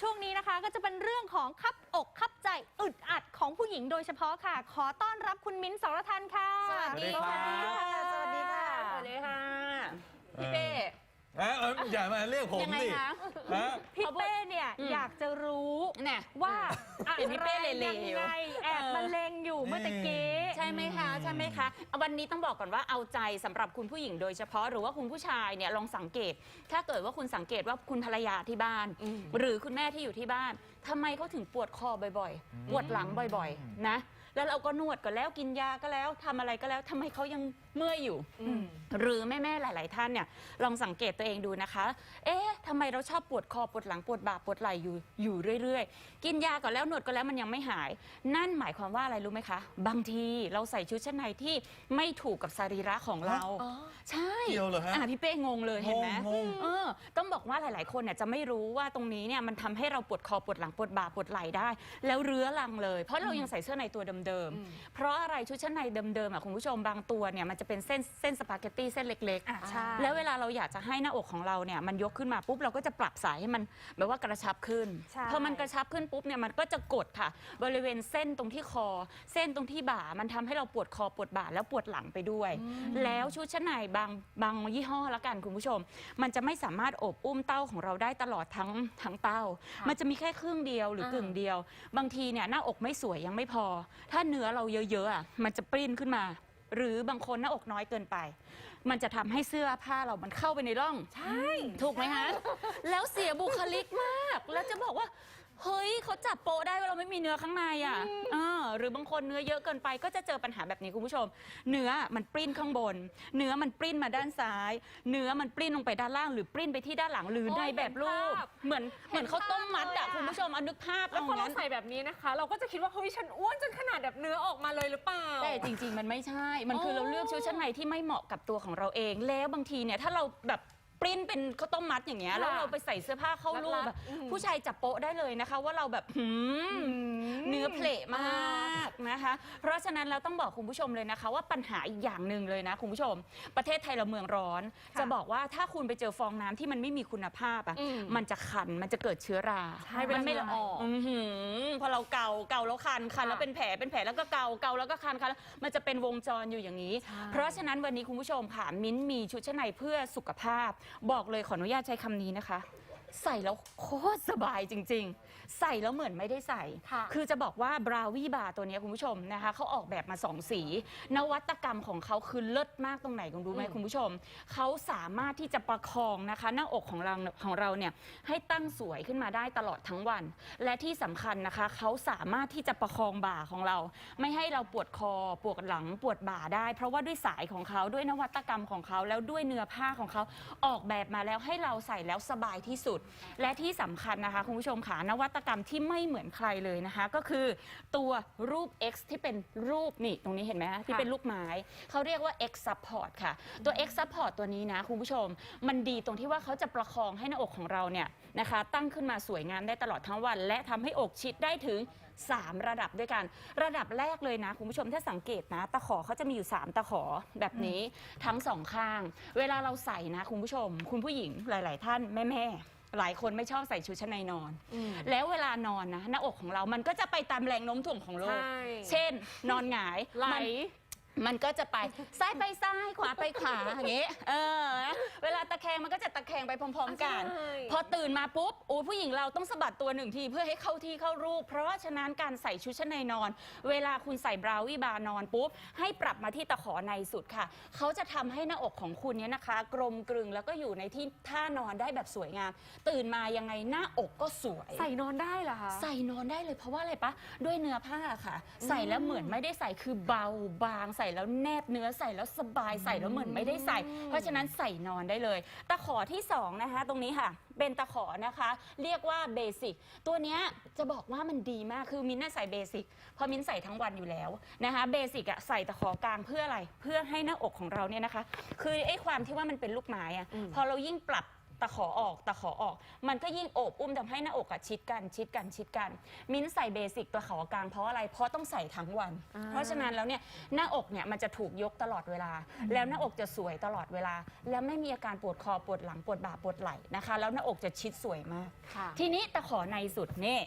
ช่วงนี้นะคะ ก็จะเป็นเรื่องของคับอกคับใจอึดอัดของผู้หญิงโดยเฉพาะค่ะ ขอต้อนรับคุณมิ้นท์สรทันค่ะสวัสดีครับสวัสดีค่ะ สวัสดีค่ะ พี่เป้เอ้ยเอ้ยอย่ามาเรียกผมยังไงดิคะ ฮะพี่เป้เนี่ยอืม อยากจะรู้เนี่ย ว่าเห็นพี่เป้อะไรเหลยัวงๆไงแอบเออบรรเลงอยู่เมื่อตะกี้ใช่ ไหมคะใช่ไหมคะวันนี้ต้องบอกก่อนว่าเอาใจสำหรับคุณผู้หญิงโดยเฉพาะหรือว่าคุณผู้ชายเนี่ยลองสังเกต ถ้าเกิดว่าคุณสังเกตว่าคุณภรรยาที่บ้าน หรือคุณแม่ที่อยู่ที่บ้านทำไมเขาถึงปวดคอบ่อยๆ ปวดหลังบ่อยๆ นะ แล้วเราก็นวดก็แล้วกินยาก็แล้วทำอะไรก็แล้วทำไมเขายัง เมื่อยอยู่หรือแม่ๆหลาย ๆ ท่านเนี่ยลองสังเกตตัวเองดูนะคะ เอ๊ะทำไมเราชอบปวดคอปวดหลังปวดบ่าปวดไหล่อยู่อยู่เรื่อย ๆ กินยาก่อนแล้วนวดก็แล้วมันยังไม่หาย นั่นหมายความว่าอะไรรู้ไหมคะ บางทีเราใส่ชุดชั้นในที่ไม่ถูกกับสรีระของเราใช่เกี่ยวเหรอฮะ อะพี่เป้งงเลยเห็นไหม งง เออต้องบอกว่าหลาย ๆ คนเนี่ยจะไม่รู้ว่าตรงนี้เนี่ยมันทำให้เราปวดคอปวดหลังปวดบ่าปวดไหล่ได้ แล้วเรื้อรังเลย เพราะเรายังใส่เสื้อในตัวเดิม ๆ เพราะอะไรชุดชั้นในเดิม ๆ อะคุณผู้ชมบางตัวเนี่ยมันจะเป็นเส้นเส้นสปาเกตตี้เส้นเล็กอะใช่แล้วเวลาเราอยากจะให้หน้าอกของเราเนี่ยมันยกขึ้นมาปุ๊บเราก็จะปรับสายให้มันแบบว่ากระชับขึ้นใช่ พอมันกระชับขึ้นปุ๊บเนี่ยมันก็จะกดค่ะ บริเวณเส้นตรงที่คอ เส้นตรงที่บ่ามันทำให้เราปวดคอปวดบ่าแล้วปวดหลังไปด้วย แล้วชุดชั้นในบางบางยี่ห้อละกันคุณผู้ชม มันจะไม่สามารถโอบอุ้มเต้าของเราได้ตลอดทั้งทั้งเต้ามันจะมีแค่ครึ่งเดียวหรือกึ่งเดียว บางทีเนี่ยหน้าอกไม่สวยยังไม่พอ ถ้าเนื้อเราเยอะๆอะมันจะปริ้นขึ้นมา หรือบางคนหน้าอกน้อยเกินไป มันจะทำให้เสื้อผ้าเรามันเข้าไปในร่อง ใช่ ถูกไหมคะแล้วเสียบุคลิกมาก แล้วจะบอกว่า เฮ้ยเขาจับโปะได้ว่าเราไม่มีเนื้อข้างในอะเออหรือบางคนเนื้อเยอะเกินไปก็จะเจอปัญหาแบบนี้คุณผู้ชม เนื้อมันปริ้นข้างบน เนื้อมันปริ้นมาด้านซ้าย เนื้อมันปริ้นลงไปด้านล่าง หรือปริ้นไปที่ด้านหลังหรือในแบบรูปเห็นภาพเหมือนเหมือนเขาวต้มมัดอะเห็นภาพเลยอะ คุณผู้ชมเอานึกภาพแล้วพอเอาเรางั้นใส่แบบนี้นะคะ เราก็จะคิดว่าเฮ้ยฉันอ้วนจนขนาดแบบเนื้อออกมาเลยหรือเปล่า แต่จริง ๆ มันไม่ใช่ มันคือโอ้เราเลือกชุดชั้นในที่ไม่เหมาะกับตัวของเราเอง แล้วบางทีเนี่ยถ้าเราแบบ ปริ้นเป็นข้าวต้มมัดอย่างเงี้ยค่ะแล้วเราไปใส่เสื้อผ้าเข้ารูปรัแบดบๆอืมผู้ชายจับโป๊ะได้เลยนะคะ ว่าเราแบบหืมเนื้อเพลทมากนะคะ เพราะฉะนั้นเราต้องบอกคุณผู้ชมเลยนะคะ ว่าปัญหาอีกอย่างหนึ่งเลยนะคุณผู้ชม ประเทศไทยเราเมืองร้อนจะบอกว่าถ้าคุณไปเจอฟองน้ำที่มันไม่มีคุณภาพอะอืมมันจะคันมันจะเกิดเชื้อราใช่เป็นมันไม่เหงื่อออก อือหือพอเราเกาเกาแล้วคันคันแล้วค่ะเป็นแผลเป็นแผลแล้วก็เกาเกาแล้วก็คันคันแล้วมันจะเป็นวงจรอยู่อย่างนี้ เพราะฉะนั้นวันนี้คุณผู้ชมค่ะมิ้นท์มีชุดชั้นในเพื่อสุขภาพบอกเลยขออนุญาตใช้คำนี้นะคะ ใส่แล้วโคตรสบายจริง ๆ ใส่แล้วเหมือนไม่ได้ใส่ ค่ะคือจะบอกว่าบราวีบาตัวเนี้ยคุณผู้ชมนะคะเขาออกแบบมาสองสี นวัตกรรมของเขาคือเลิศมากตรงไหนคุณรู้ไหมคุณผู้ชม เขาสามารถที่จะประคองนะคะหน้าอกของเราของเราเนี่ยให้ตั้งสวยขึ้นมาได้ตลอดทั้งวัน และที่สำคัญนะคะเขาสามารถที่จะประคองบ่าของเรา ไม่ให้เราปวดคอปวดหลังปวดบ่าได้ เพราะว่าด้วยสายของเขาด้วยนวัตกรรมของเขาแล้วด้วยเนื้อผ้าของเขาออกแบบมาแล้วให้เราใส่แล้วสบายที่สุดและที่สำคัญนะคะคุณผู้ชมค่ะนวัตกรรมที่ไม่เหมือนใครเลยนะคะ ก็คือตัวรูป X ที่เป็นรูปนี่ตรงนี้เห็นไหมคะที่เป็นลูกไม้เขาเรียกว่า X support ค่ะ ตัว X support ตัวนี้นะคุณผู้ชม มันดีตรงที่ว่าเขาจะประคองให้หน้าอกของเราเนี่ยนะคะ ตั้งขึ้นมาสวยงามได้ตลอดทั้งวัน และทำให้อกชิดได้ถึง 3 ระดับด้วยกัน ระดับแรกเลยนะ คุณผู้ชมถ้าสังเกตนะ ตะขอเขาจะมีอยู่ 3 ตะขอแบบนี้ทั้งสองข้าง เวลาเราใส่นะ คุณผู้ชม คุณผู้หญิงหลาย ๆ ท่านแม่ ๆ หลายคนไม่ชอบใส่ชุดชั้นในนอนแล้วเวลานอนนะหน้าอกของเรามันก็จะไปตามแรงโน้มถ่วงของโลก ใช่เช่น นอนหงายไหล มัน มันก็จะไปซ้ายไปซ้ายขวาไปขวาอย่างงี้เออนะเวลาตะแคงมันก็จะตะแคงไปพร้อม ๆ กัน ใช่ พอตื่นมาปุ๊บโอ้ผู้หญิงเราต้องสะบัดตัวหนึ่งทีเพื่อให้เข้าที่เข้ารูป เพราะฉะนั้นการใส่ชุดชั้นในนอน เวลาคุณใส่บราววี่บาร์นอนปุ๊บ ให้ปรับมาที่ตะขอในสุดค่ะ เขาจะทำให้หน้าอกของคุณเนี่ยนะคะ กลมกลึงแล้วก็อยู่ในที่ท่านอนได้แบบสวยงาม ตื่นมายังไงหน้าอกก็สวย ใส่นอนได้เหรอคะ ใส่นอนได้เลยเพราะว่าอะไรปะด้วยเนื้อผ้าค่ะ ใส่แล้วเหมือนไม่ได้ใส่คือเบาบางใส่แล้วแนบเนื้อใส่แล้วสบายใส่แล้วเหมือนไม่ได้ใส่ เพราะฉะนั้นใส่นอนได้เลย ตะขอที่สองนะคะ ตรงนี้ค่ะ เป็นตะขอนะคะ เรียกว่าเบสิกตัวเนี้ยจะบอกว่ามันดีมากคือมินน่าใส่เบสิกเพราะมินใส่ทั้งวันอยู่แล้วนะคะเบสิกอะใส่ตะขอกลางเพื่ออะไร เพื่อให้หน้าอกของเราเนี่ยนะคะ คือไอ้ความที่ว่ามันเป็นลูกไม้อะพอเรายิ่งปรับ ตะขอออกตะขอออก มันก็ยิ่งโอบอุ้มทำให้หน้าอกอะชิดกันชิดกันชิดกัน มิ้นใส่เบสิกตะขอกลางเพราะอะไรเพราะต้องใส่ทั้งวันเพราะฉะนั้นแล้วเนี่ยหน้าอกเนี่ยมันจะถูกยกตลอดเวลา แล้วหน้าอกจะสวยตลอดเวลา แล้วไม่มีอาการปวดคอปวดหลังปวดบ่าปวดไหล่นะคะ แล้วหน้าอกจะชิดสวยมาก ค่ะ ทีนี้ตะขอในสุดนี่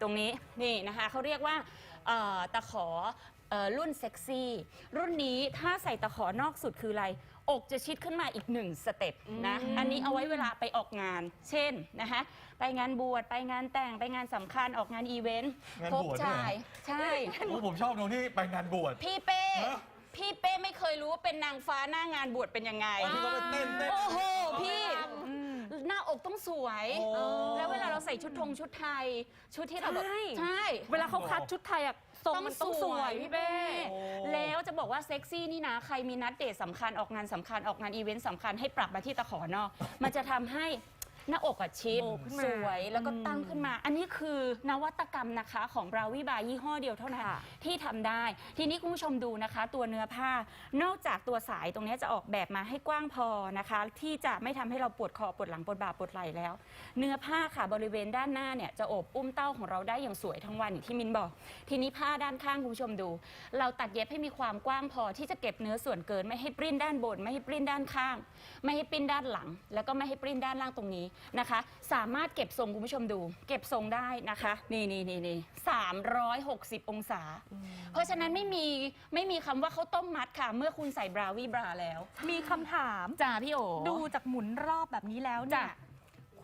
ตรงนี้นี่นะคะเขาเรียกว่าเอ่อตะขอเอ่อรุ่นเซ็กซี่รุ่นนี้ถ้าใส่ตะขอนอกสุดคืออะไร อกจะชิดขึ้นมาอีกหนึ่งสเต็ปนะ อันนี้เอาไว้เวลาไปออกงาน เช่นนะคะไปงานบวชไปงานแต่งไปงานสำคัญออกงานอีเวนต์งานพบบวชด้วย ชาย ใช่ โอ้ผมชอบตรงที่ไปงานบวช พี่เป้ ฮะ พี่เป้ไม่เคยรู้ว่าเป็นนางฟ้าหน้างานบวชเป็นยังไงตอนที่เขาไปเต้นเต้น โอ้โห พี่หน้า อกต้องสวย โอ้ แล้วเวลาเราใส่ชุดธงชุดไทย ชุดที่เราแบบใช่ ใช่ เวลาเขาคัดชุดไทยอะทรงมันต้องสวยพี่เป้โอ้ แล้วจะบอกว่าเซ็กซี่นี่นะ ใครมีนัดเดทสำคัญออกงานสำคัญออกงานอีเวนต์สำคัญให้ปรับมาที่ตะขอนอก มันจะทำให้ หน้าอกอะชิดโอบขึ้นมาสวยแล้วก็ตั้งขึ้นมา อันนี้คือนวัตกรรมนะคะของบราวีบายี่ห้อเดียวเท่านั้นค่ะ ที่ทำได้ ทีนี้คุณผู้ชมดูนะคะ ตัวเนื้อผ้านอกจากตัวสายตรงนี้จะออกแบบมาให้กว้างพอนะคะ ที่จะไม่ทำให้เราปวดคอปวดหลังปวดบ่าปวดไหล่แล้ว เนื้อผ้าค่ะบริเวณด้านหน้าเนี่ยจะโอบอุ้มเต้าของเราได้อย่างสวยทั้งวันอย่างที่มินบอก ทีนี้ผ้าด้านข้างคุณผู้ชมดู เราตัดเย็บให้มีความกว้างพอที่จะเก็บเนื้อส่วนเกิน ไม่ให้ปริ้นด้านบน ไม่ให้ปริ้นด้านข้าง ไม่ให้ปริ้นด้านหลัง แล้วก็ไม่ให้ปริ้นด้านล่างตรงนี้นะคะ สามารถเก็บทรงคุณผู้ชมดู เก็บทรงได้นะคะ นี่นี่นี่นี่สามร้อยหกสิบองศา เพราะฉะนั้นไม่มีไม่มีคำว่าเขาวต้มมัดค่ะ เมื่อคุณใส่บราวีบราแล้วมีคำถาม จ้าพี่โอ ดูจากหมุนรอบแบบนี้แล้วเนี่ยจ้ะ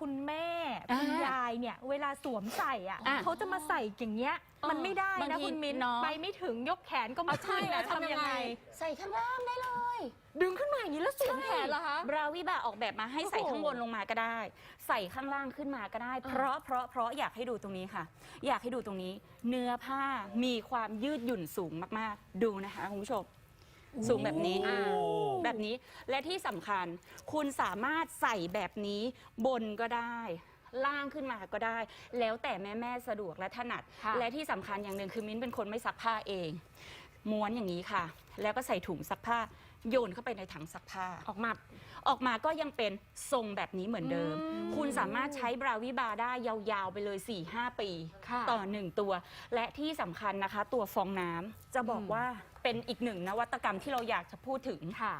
คุณแม่อ่าคุณยายเนี่ยเวลาสวมใส่อะอะเขาจะมาใส่อย่างเงี้ยอ๋อมันไม่ได้บางนะทีคุณมิ้นเนาะ ไปไม่ถึงยกแขนก็ไม่เอาใช่ขึ้นนะเอาทำยังไง ใส่ข้างล่างได้เลย ดึงขึ้นมาอย่างนี้แล้วสวมแขนเหรอคะ บราวีบาออกแบบมาให้ใส่โอ้โห ข้างบนลงมาก็ได้ ใส่ข้างล่างขึ้นมาก็ได้ เพราะเพราะเพราะอยากให้ดูตรงนี้ค่ะ อยากให้ดูตรงนี้ เนื้อผ้ามีความยืดหยุ่นสูงมากๆ ดูนะคะคุณผู้ชม สูงแบบนี้โอ้แบบนี้และที่สำคัญ คุณสามารถใส่แบบนี้บนก็ได้ ล่างขึ้นมาก็ได้ แล้วแต่แม่แม่ๆสะดวกและถนัด ค่ะ และที่สำคัญอย่างหนึ่งคือมิ้นเป็นคนไม่ซักผ้าเอง ม้วนอย่างนี้ค่ะ แล้วก็ใส่ถุงซักผ้าโยนเข้าไปในถังซักผ้า ออกมา ออกมาก็ยังเป็นทรงแบบนี้เหมือนเดิม อืมคุณสามารถใช้บราวิบาได้ยาวๆไปเลย 4-5 ปี ค่ะต่อ 1 ตัว และที่สำคัญนะคะ ตัวฟองน้ำจะบอกอืมว่า เป็นอีกหนึ่งนวัตกรรมที่เราอยากจะพูดถึงค่ะ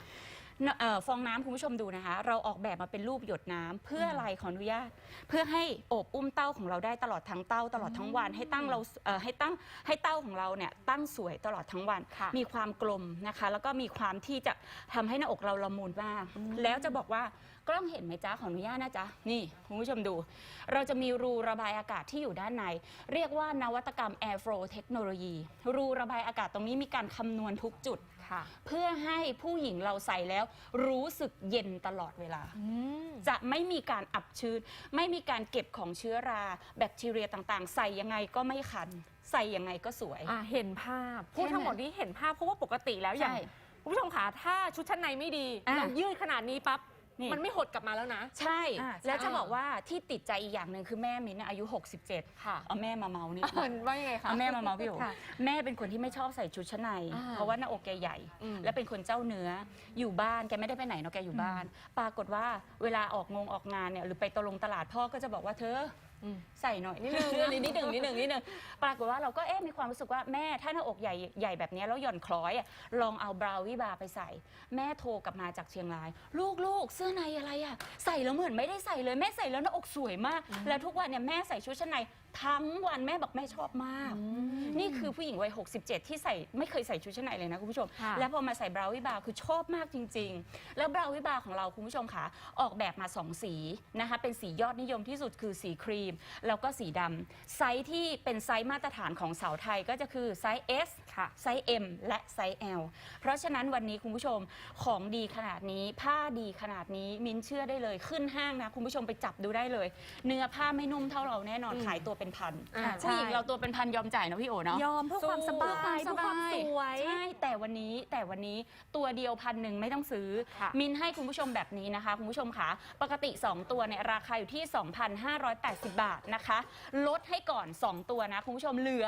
เนเอ่อฟองน้ำคุณผู้ชมดูนะคะ เราออกแบบมาเป็นรูปหยดน้ำเพื่ออะไรขออนุญาต เพื่อให้โอบอุ้มเต้าของเราได้ตลอดทั้งเต้าตลอดทั้งวัน ให้ตั้งเราเอ่อให้ตั้งให้เต้าของเราเนี่ยตั้งสวยตลอดทั้งวัน ค่ะมีความกลมนะคะ แล้วก็มีความที่จะทำให้หน้าอกเราละมุนมาก แล้วจะบอกว่า กล้องเห็นไหมจ๊ะขออนุญาตนะจ๊ะนี่คุณผู้ชมดู เราจะมีรูระบายอากาศที่อยู่ด้านใน เรียกว่านวัตกรรม Air Flow เทคโนโลยีรูระบายอากาศตรงนี้มีการคำนวณทุกจุด ค่ะ เพื่อให้ผู้หญิงเราใส่แล้วรู้สึกเย็นตลอดเวลา อืม จะไม่มีการอับชื้น ไม่มีการเก็บของเชื้อรา แบคทีเรียต่างๆ ใส่ยังไงก็ไม่คัน ใส่ยังไงก็สวย อะเห็นภาพพูดใช่ไหมทั้งหมดนี้เห็นภาพเพราะว่าปกติแล้วอย่างใช่คุณผู้ชมคะถ้าชุดชั้นในไม่ดีอะ เรายืดขนาดนี้ปั๊บ นี่ มันไม่หดกลับมาแล้วนะ ใช่ อ่าแล้วจะใช่บอกว่าที่ติดใจอีกอย่างหนึ่งคือแม่มิ้นท์อายุ 67ค่ะ เอาแม่มาเมานี่ ว่ายังไงคะ เอาแม่มาเมาพี่โอค่ะแม่เป็นคนที่ไม่ชอบใส่ชุดชั้นใน อ่าเพราะว่าหน้าอกแกใหญ่ อืม และเป็นคนเจ้าเนื้อ อยู่บ้านแกไม่ได้ไปไหนเนาะแกอยู่บ้าน ปรากฏว่าเวลาออกงงออกงานเนี่ยหรือไปตลงตลาดพ่อก็จะบอกว่าเธอ อืม ใส่หน่อยนิดนึง นิดนึงนิดนึงนิดนึงปรากฏว่าเราก็เอ๊ะมีความรู้สึกว่าแม่ถ้าหน้าอกใหญ่ใหญ่แบบเนี้ยแล้วหย่อนคล้อยอะลองเอาบราววี่บาร์ไปใส่ แม่โทรกลับมาจากเชียงราย ลูกลูกเสื้อในอะไรอะใส่แล้วเหมือนไม่ได้ใส่เลยแม่ใส่แล้วหน้าอกสวยมาก แล้วทุกวันเนี่ยแม่ใส่ชุดชั้นใน ทั้งวันแม่บอกแม่ชอบมาก นี่คือผู้หญิงวัย 67 ที่ใส่ไม่เคยใส่ชุดชั้นในเลยนะคุณผู้ชม ค่ะ แล้วพอมาใส่บราวน์วิบาร์คือชอบมากจริง ๆ แล้วบราวน์วิบาร์ของเราคุณผู้ชมค่ะ ออกแบบมา2สีนะคะเป็นสียอดนิยมที่สุดคือสีครีม แล้วก็สีดำไซส์ที่เป็นไซส์มาตรฐานของสาวไทยก็จะคือไซส์ S ค่ะไซส์ M และไซส์ L เพราะฉะนั้นวันนี้คุณผู้ชมของดีขนาดนี้ ผ้าดีขนาดนี้มิ้นเชื่อได้เลยขึ้นห้างนะคุณผู้ชมไปจับดูได้เลย เนื้อผ้าไม่นุ่มเท่าเราแน่นอนอืมขายตัวเป็นพันอ่า ผู้หญิงใช่เราตัวเป็นพันยอมจ่ายนะพี่โอเนาะ ยอมเพื่อความสบายสู้เพื่อความสวย ใช่ แต่วันนี้แต่วันนี้ตัวเดียวพันหนึ่งไม่ต้องซื้อ ค่ะมินให้คุณผู้ชมแบบนี้นะคะ คุณผู้ชมคะปกติ 2 ตัวเนี่ยราคาอยู่ที่ 2,580 บาทนะคะ ลดให้ก่อน 2 ตัวนะ คุณผู้ชมเหลือ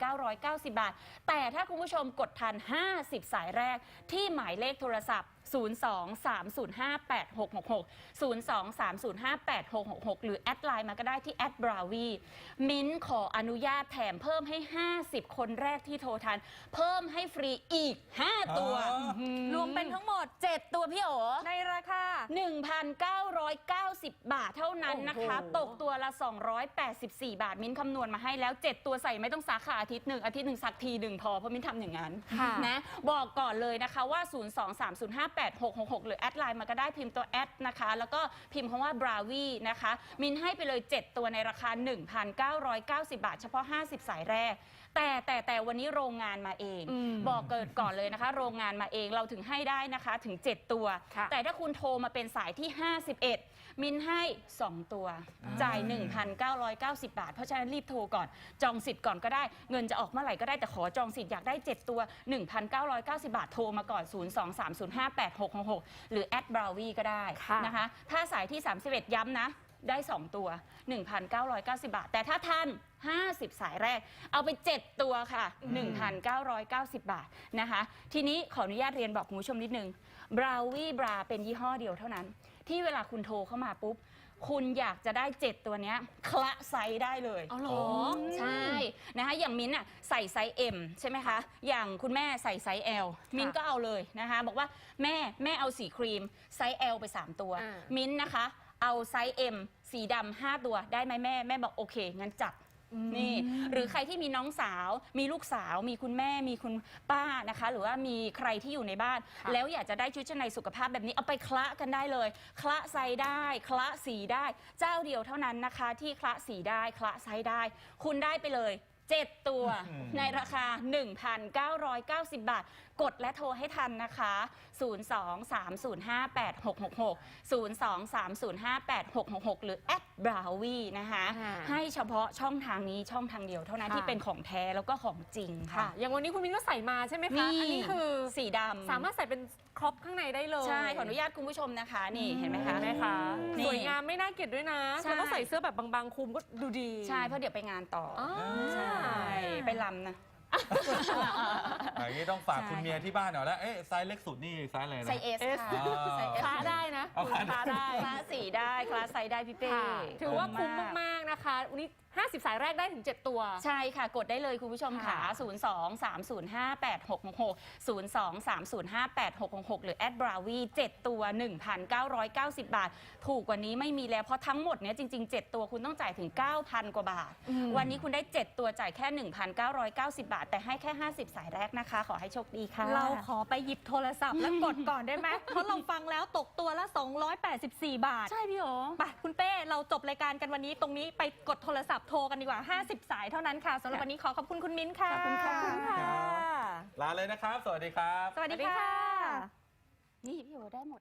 1,990 บาท แต่ถ้าคุณผู้ชมกดทัน 50 สายแรกที่หมายเลขโทรศัพท์ 023058666 หรือแอดไลน์มาก็ได้ที่แอดบราวีมิ้นท์ขออนุญาตแถมเพิ่มให้ 50 คนแรกที่โทรทัน เพิ่มให้ฟรีอีก 5 ตัว อ๋อ รวมเป็นทั้งหมด 7 ตัวพี่โอ ในราคา 1,990 บาทเท่านั้นนะคะ โอ้โห ตกตัวละ 284 บาท มิ้นคำนวณมาให้แล้ว 7 ตัวใส่ไม่ต้องสาขาอาทิตย์หนึ่งอาทิตย์หนึ่งสักทีหนึ่งพอเพราะมิ้นทำอย่างนั้นค่ะ นะ บอกก่อนเลยนะคะว่า023058666 หรือแอดไลน์มาก็ได้พิมพ์ตัวแอดนะคะ แล้วก็พิมพ์คำว่าบราวีนะคะ มิ้นให้ไปเลย 7 ตัวในราคา 1,990 บาท เฉพาะ 50 สายแรก แต่แต่แต่วันนี้โรงงานมาเองอืมบอกเกิดก่อนเลยนะคะ โรงงานมาเองเราถึงให้ได้นะคะถึง 7 ตัวค่ะแต่ถ้าคุณโทรมาเป็นสายที่ 51 มินให้ 2 ตัว จ่าย 1,990 บาท เพราะฉะนั้นรีบโทรก่อนจองสิทธิ์ก่อนก็ได้เงินจะออกเมื่อไหร่ก็ได้แต่ขอจองสิทธิ์อยากได้ 7 ตัว 1,990 บาทโทรมาก่อน023058666 หรือแอดบราวีก็ได้ค่ะนะคะ ถ้าสายที่ 31 ย้ำนะ ได้ 2 ตัว 1,990 บาท แต่ถ้าท่าน 50 สายแรก เอาไป 7 ตัวค่ะ 1,990 บาทนะคะ ทีนี้ขออนุญาตเรียนบอกคุณผู้ชมนิดนึงบราวีบราเป็นยี่ห้อเดียวเท่านั้น ที่เวลาคุณโทรเข้ามาปุ๊บ คุณอยากจะได้ 7 ตัวเนี้ยคละไซส์ได้เลย เอาเหรอ ใช่นะคะอย่างมิ้นท์อะใส่ไซส์ M ใช่ไหมคะ อย่างคุณแม่ใส่ไซส์ L มิ้นท์ก็เอาเลยนะคะ บอกว่าแม่แม่เอาสีครีมไซส์ L ไป 3 ตัว อ่ามิ้นท์นะคะ เอาไซส์ M สีดำ5ตัวได้ไหมแม่แม่บอกโอเค งั้นจัด นี่หรือใครที่มีน้องสาว มีลูกสาว มีคุณแม่มีคุณป้านะคะ หรือว่ามีใครที่อยู่ในบ้าน แล้วอยากจะได้ชุดชั้นในสุขภาพแบบนี้เอาไปคละกันได้เลย คละไซส์ได้ คละสีได้ เจ้าเดียวเท่านั้นนะคะ ที่คละสีได้ คละไซส์ได้ คุณได้ไปเลย 7 ตัวอืม ในราคา 1,990 บาท กดและโทรให้ทันนะคะ 023058666 023058666 หรือแอดบราวีนะคะ ค่ะ ให้เฉพาะช่องทางนี้ช่องทางเดียวเท่านั้นค่ะที่เป็นของแท้แล้วก็ของจริงค่ะ ค่ะ อย่างวันนี้คุณมิ้นก็ใส่มาใช่ไหมคะนี่อันี้คือสีดำสามารถใส่เป็นครอปข้างในได้เลยใช่ ขออนุญาตคุณผู้ชมนะคะ นี่เห็นไหมคะ เห็นไหมคะ นี่สวยงามไม่น่าเกลียดด้วยนะใช่ แล้วก็ใส่เสื้อแบบบางๆคลุมก็ดูดี ใช่เพราะเดี๋ยวไปงานต่ออ อ๋อใช่ไปลำนะ อย่างนี้ต้องฝากใช่คุณเมียที่บ้านหน่อยแล้วเอ๊ะไซส์เล็กสุดนี่ไซส์อะไรนะใส่เอสค่ะอ่าใส่เอส คลาได้นะเอาคลาคลาได้ คลาสสีได้คลาสไซส์ได้พี่เป้ค่ะ ถือว่าคุ้มมากๆนะคะวันนี้ 50 สายแรกได้ถึง 7 ตัว ใช่ค่ะ กดได้เลยคุณผู้ชมค่ะ ค่ะ 0 2 3 0 5 8 6 6 6 0 2 3 0 5 8 6 6 6 หรือแอดบราวี7ตัว 1,990 บาท ถูกกว่านี้ไม่มีแล้วเพราะทั้งหมดเนี้ยจริง ๆ 7 ตัวคุณต้องจ่ายถึง 9,000 กว่าบาท วันนี้คุณได้ 7 ตัวจ่ายแค่ 1,990 บาทาท แต่ให้แค่ 50 สายแรกนะคะ ขอให้โชคดีค่ะ เราขอไปหยิบโทรศัพท์แล้วกดก่อนได้ไหม เพราะเราฟังแล้วตกตัวละ 284 บาท ใช่พี่โอ๋ไปคุณเป้ เราจบรายการกันวันนี้ตรงนี้ไปกดโทรศัพท์โทรกันดีกว่า 50 สายเท่านั้นค่ะสำหรับวันนี้ขอขอบคุณคุณมิ้นค่ะ ขอบคุณค่ะ ลาเลยนะครับ สวัสดีครับ สวัสดีค่ะ นี่พี่โอได้หมด